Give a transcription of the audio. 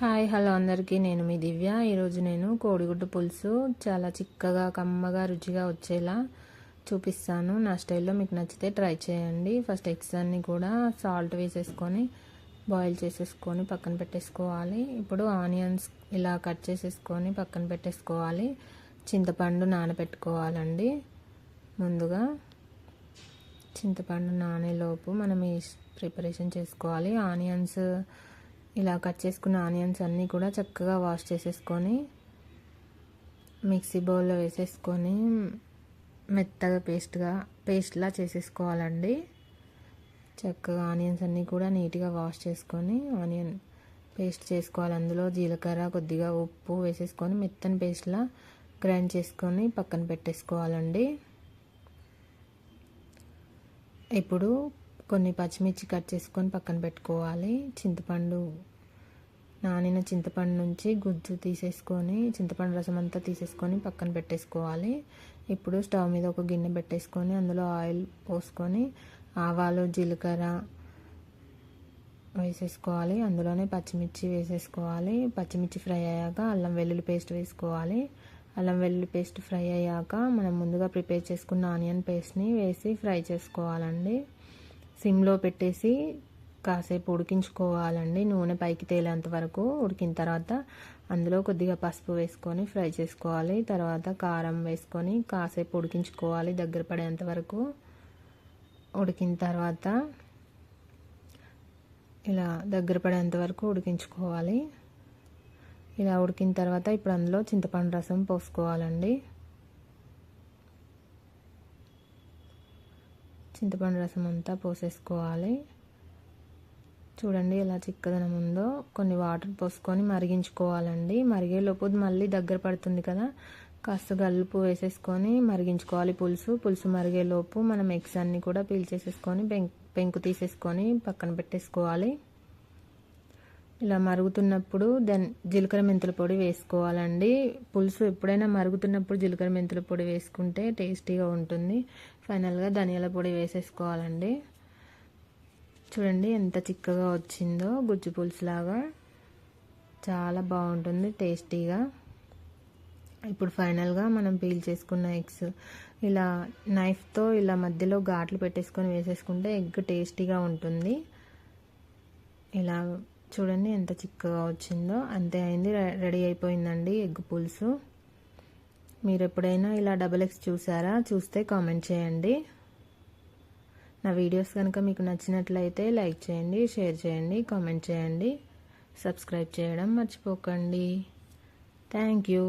Hi hello అందరికీ. నేను మీ దివ్య. ఈరోజు నేను కోడిగుడ్డు పులుసు చాలా చిక్కగా కమ్మగా రుచిగా వచ్చేలా చూపిస్తాను. నా స్టైల్లో మీకు నచ్చితే ట్రై చేయండి. ఫస్ట్ ఎగ్స్ అన్నీ కూడా సాల్ట్ వేసేసుకొని బాయిల్ చేసేసుకొని పక్కన పెట్టేసుకోవాలి. ఇప్పుడు ఆనియన్స్ ఇలా కట్ చేసేసుకొని పక్కన పెట్టేసుకోవాలి. చింతపండు నానబెట్టుకోవాలండి. ముందుగా చింతపండు నానేలోపు మనం ఈ ప్రిపరేషన్ చేసుకోవాలి. ఆనియన్స్ ఇలా కట్ చేసుకున్న ఆనియన్స్ అన్నీ కూడా చక్కగా వాష్ చేసేసుకొని మిక్సీ బౌల్లో వేసేసుకొని మెత్తగా పేస్ట్గా పేస్ట్లా చేసేసుకోవాలండి. చక్కగా ఆనియన్స్ అన్నీ కూడా నీట్గా వాష్ చేసుకొని ఆనియన్ పేస్ట్ చేసుకోవాలి. అందులో జీలకర్ర కొద్దిగా ఉప్పు వేసేసుకొని మెత్తని పేస్ట్లా గ్రైండ్ చేసుకొని పక్కన పెట్టేసుకోవాలండి. ఇప్పుడు కొన్ని పచ్చిమిర్చి కట్ చేసుకొని పక్కన పెట్టుకోవాలి. చింతపండు నానిన చింతపండు నుంచి గుజ్జు తీసేసుకొని చింతపండు రసం అంతా తీసేసుకొని పక్కన పెట్టేసుకోవాలి. ఇప్పుడు స్టవ్ మీద ఒక గిన్నె పెట్టేసుకొని అందులో ఆయిల్ పోసుకొని ఆవాలు జీలకర్ర వేసేసుకోవాలి. అందులోనే పచ్చిమిర్చి వేసేసుకోవాలి. పచ్చిమిర్చి ఫ్రై అయ్యాక అల్లం వెల్లుల్లి పేస్ట్ వేసుకోవాలి. అల్లం వెల్లుల్లి పేస్ట్ ఫ్రై అయ్యాక మనం ముందుగా ప్రిపేర్ చేసుకున్న ఆనియన్ పేస్ట్ని వేసి ఫ్రై చేసుకోవాలండి. సిమ్లో పెట్టేసి కాసేపు ఉడికించుకోవాలండి. నూనె పైకి తేలేంత వరకు ఉడికిన తర్వాత అందులో కొద్దిగా పసుపు వేసుకొని ఫ్రై చేసుకోవాలి. తర్వాత కారం వేసుకొని కాసేపు ఉడికించుకోవాలి. దగ్గర పడేంత వరకు ఉడికిన తర్వాత ఇలా దగ్గర పడేంత వరకు ఉడికించుకోవాలి. ఇలా ఉడికిన తర్వాత ఇప్పుడు అందులో చింతపండు రసం పోసుకోవాలండి. చింతపండు రసం అంతా పోసేసుకోవాలి. చూడండి ఎలా చిక్కదనం ఉందో. కొన్ని వాటర్ పోసుకొని మరిగించుకోవాలండి. మరిగేలోపు మళ్ళీ దగ్గర పడుతుంది కదా. కాస్త గల్లుపు వేసేసుకొని మరిగించుకోవాలి పులుసు. పులుసు మరిగేలోపు మనం ఎగ్స్ అన్నీ కూడా పీల్చేసేసుకొని పెంకు తీసేసుకొని పక్కన పెట్టేసుకోవాలి. ఇలా మరుగుతున్నప్పుడు దెన్ జీలకర్ర మెంతుల పొడి వేసుకోవాలండి. పులుసు ఎప్పుడైనా మరుగుతున్నప్పుడు జీలకర్ర మెంతుల పొడి వేసుకుంటే టేస్టీగా ఉంటుంది. ఫైనల్గా ధనియాల పొడి వేసేసుకోవాలండి. చూడండి ఎంత చిక్కగా వచ్చిందో గుజ్జు పులుసు లాగా చాలా బాగుంటుంది టేస్టీగా. ఇప్పుడు ఫైనల్గా మనం పీల్ చేసుకున్న ఎగ్స్ ఇలా నైఫ్తో ఇలా మధ్యలో ఘాట్లు పెట్టేసుకొని వేసేసుకుంటే ఎగ్ టేస్టీగా ఉంటుంది. ఇలా చూడండి ఎంత చిక్కగా వచ్చిందో. అంతే అయింది రెడీ అయిపోయిందండి ఎగ్ పులుసు. మీరు ఎప్పుడైనా ఇలా డబల్ ఎక్స్ చూసారా చూస్తే కామెంట్ చేయండి. నా వీడియోస్ కనుక మీకు నచ్చినట్లయితే లైక్ చేయండి షేర్ చేయండి కామెంట్ చేయండి. సబ్స్క్రైబ్ చేయడం మర్చిపోకండి. Thank you